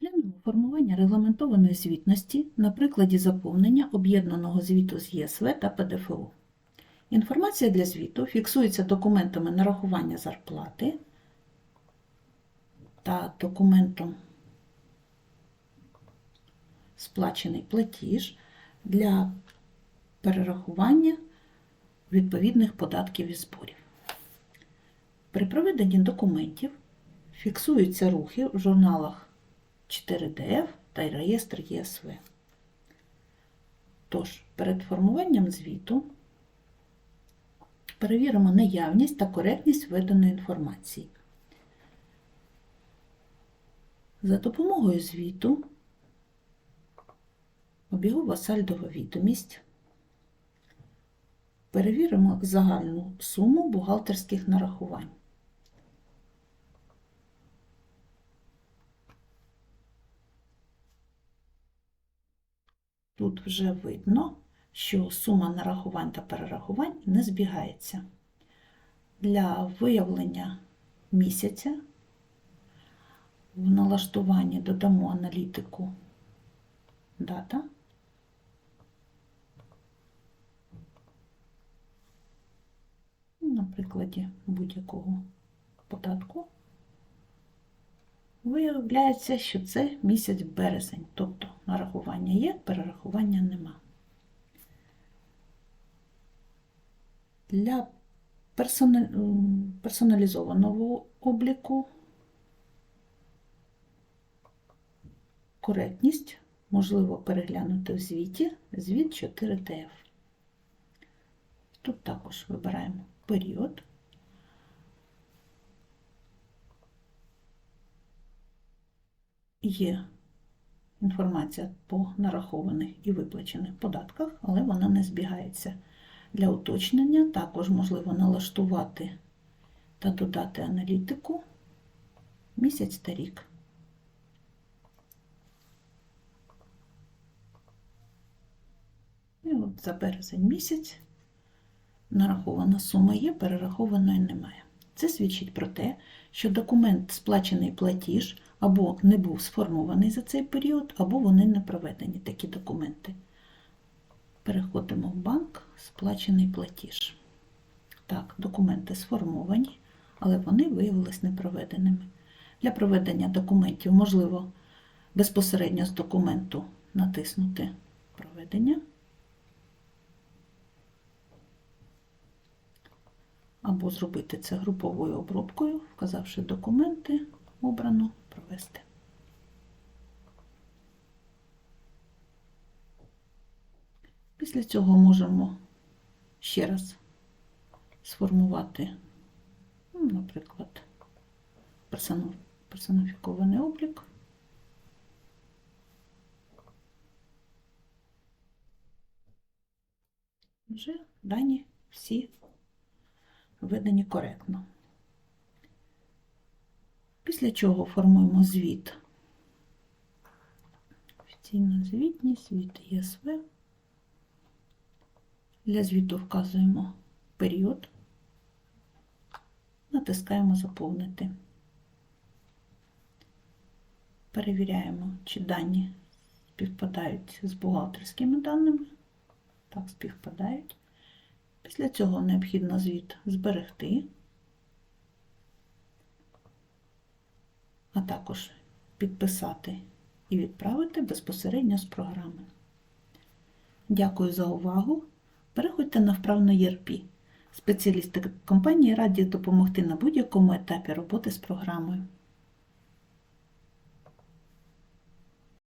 Розглянемо формування регламентованої звітності на прикладі заповнення об'єднаного звіту з ЄСВ та ПДФО. Інформація для звіту фіксується документами нарахування зарплати та документом сплачений платіж для перерахування відповідних податків і зборів. При проведенні документів фіксуються рухи в журналах 4DF та реєстр ЄСВ. Тож, перед формуванням звіту перевіримо наявність та коректність введеної інформації. За допомогою звіту обігова сальдова відомість перевіримо загальну суму бухгалтерських нарахувань. Тут вже видно, що сума нарахувань та перерахувань не збігається. Для виявлення місяця в налаштуванні додамо аналітику дата. На прикладі будь-якого податку виявляється, що це місяць березень, тобто нарахування є, перерахування нема. Для персоналізованого обліку коректність можливо переглянути в звіті звіт 4TF. Тут також вибираємо період. Є інформація по нарахованих і виплачених податках, але вона не збігається. Для уточнення також можливо налаштувати та додати аналітику місяць та рік. І от за березень місяць нарахована сума є, перерахованої немає. Це свідчить про те, що документ сплачений платіж або не був сформований за цей період, або вони не проведені такі документи. Переходимо в банк, сплачений платіж. Так, документи сформовані, але вони виявились непроведеними. Для проведення документів можливо безпосередньо з документу натиснути Проведення. Або зробити це груповою обробкою, вказавши документи, обрано провести. Після цього можемо ще раз сформувати, ну, наприклад, персоніфікований облік. Вже дані всі введені коректно. Після чого формуємо звіт. Офіційна звітність, звіт ЄСВ. Для звіту вказуємо період, натискаємо Заповнити. Перевіряємо, чи дані співпадають з бухгалтерськими даними. Так, співпадають. Після цього необхідно звіт зберегти, а також підписати і відправити безпосередньо з програми. Дякую за увагу. Переходьте на вправно ЄРПі. Спеціалісти компанії раді допомогти на будь-якому етапі роботи з програмою.